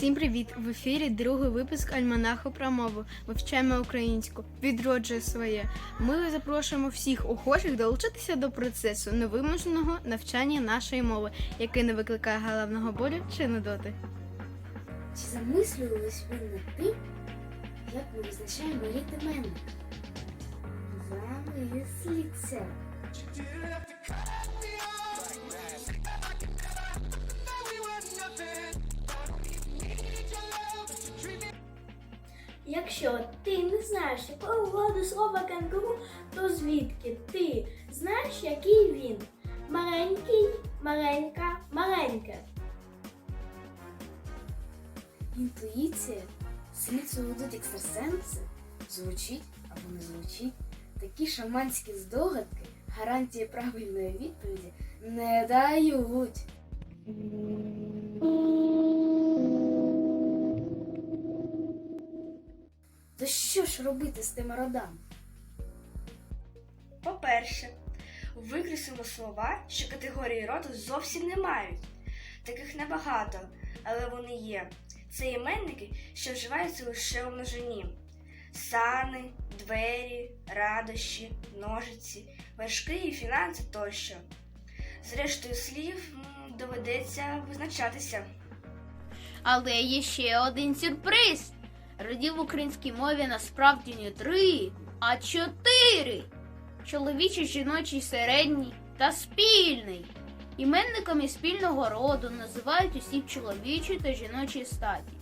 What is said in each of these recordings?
Всім привіт! В ефірі другий випуск Альманаху про мову. Вивчаємо українську, відроджує своє. Ми запрошуємо всіх охочих долучитися до процесу невимушеного навчання нашої мови, який не викликає головного болю чи нудоти. Чи замислювались ви над тим, як ми визначаємо рід іменника? Замисліться. Якщо ти не знаєш якого владу слова кенгуру, то звідки ти знаєш, який він? Маленький, маленька, маленьке. Інтуїція, слідство ведуть екстрасенси, звучить або не звучить. Такі шаманські здогадки гарантії правильної відповіді не дають. То що ж робити з тими родами? По-перше, викреслимо слова, що категорії роду зовсім не мають. Таких небагато, але вони є. Це іменники, що вживаються лише у множині: сани, двері, радощі, ножиці, вершки і фінанси тощо. Зрештою слів доведеться визначатися. Але є ще один сюрприз. Родів в українській мові насправді не три, а чотири. Чоловічий, жіночий, середній та спільний. Іменниками спільного роду називають осіб чоловічої та жіночої статі.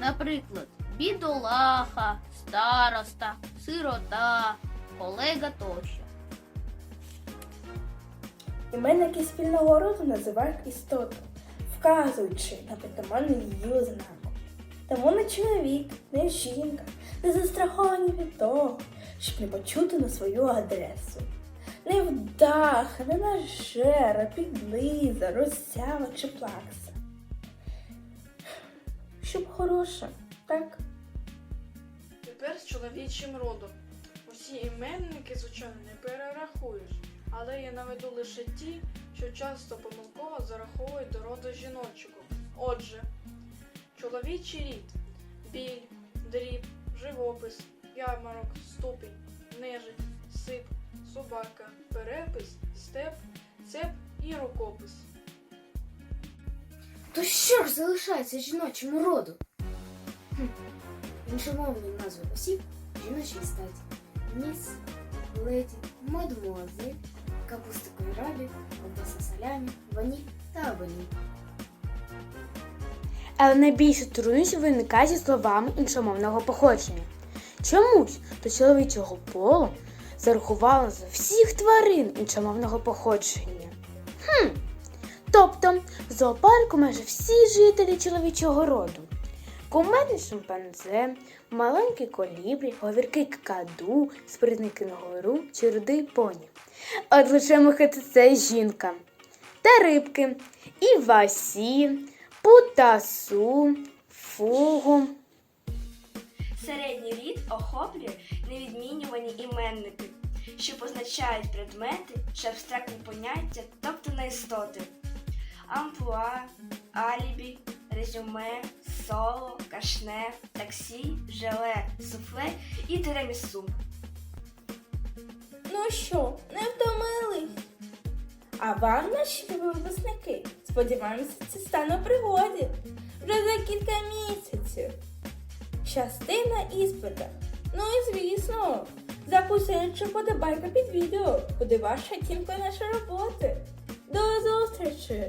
Наприклад, бідолаха, староста, сирота, колега тощо. Іменники спільного роду називають істоту, вказуючи на притаманну її ознаку. Тому не чоловік, не жінка не застраховані від того, щоб не почути на свою адресу. Не вдаха, не нажера, підлиза, розсява чи плакса. Щоб хороша, так? Тепер з чоловічим родом. Усі іменники, звичайно, не перерахуєш, але я наведу лише ті, що часто помилково зараховують до роду жіночого. Отже, чоловічий рід біль, дріб, живопис, ярмарок, ступінь, нежить, сип, собака, перепис, степ, цеп і рукопис. То що ж залишається жіночому роду? Хм. Іншомовні назви осіб жіночої статі. Міс, леді, мадмуазель, капуста кольрабі, ковбаса салямі, ваніль та абоніль. Але найбільше труднощів виникає зі словами іншомовного походження. Чомусь до чоловічого полу зарахували за всіх тварин іншомовного походження. Хм. Тобто в зоопарку майже всі жителі чоловічого роду. Кумедний шимпанзе, маленький колібрі, говіркий какаду, спритний кенгуру чи рудий поні. От лише мухатиця жінка. Та рибки, і васі, путасу, фугу. Середній рід охоплює невідмінювані іменники, що позначають предмети чи абстрактні поняття, тобто не істоти. Амплуа, алібі, резюме, соло, кашне, таксі, желе, суфле і тирамісу. Ну що, не втомились? А вам, наші випускники, сподіваємося, це стане пригоді вже за кілька місяців. Частина іспита. Ну і звісно, запустивши подобайка під відео, куди ваша оцінка нашої роботи. До зустрічі!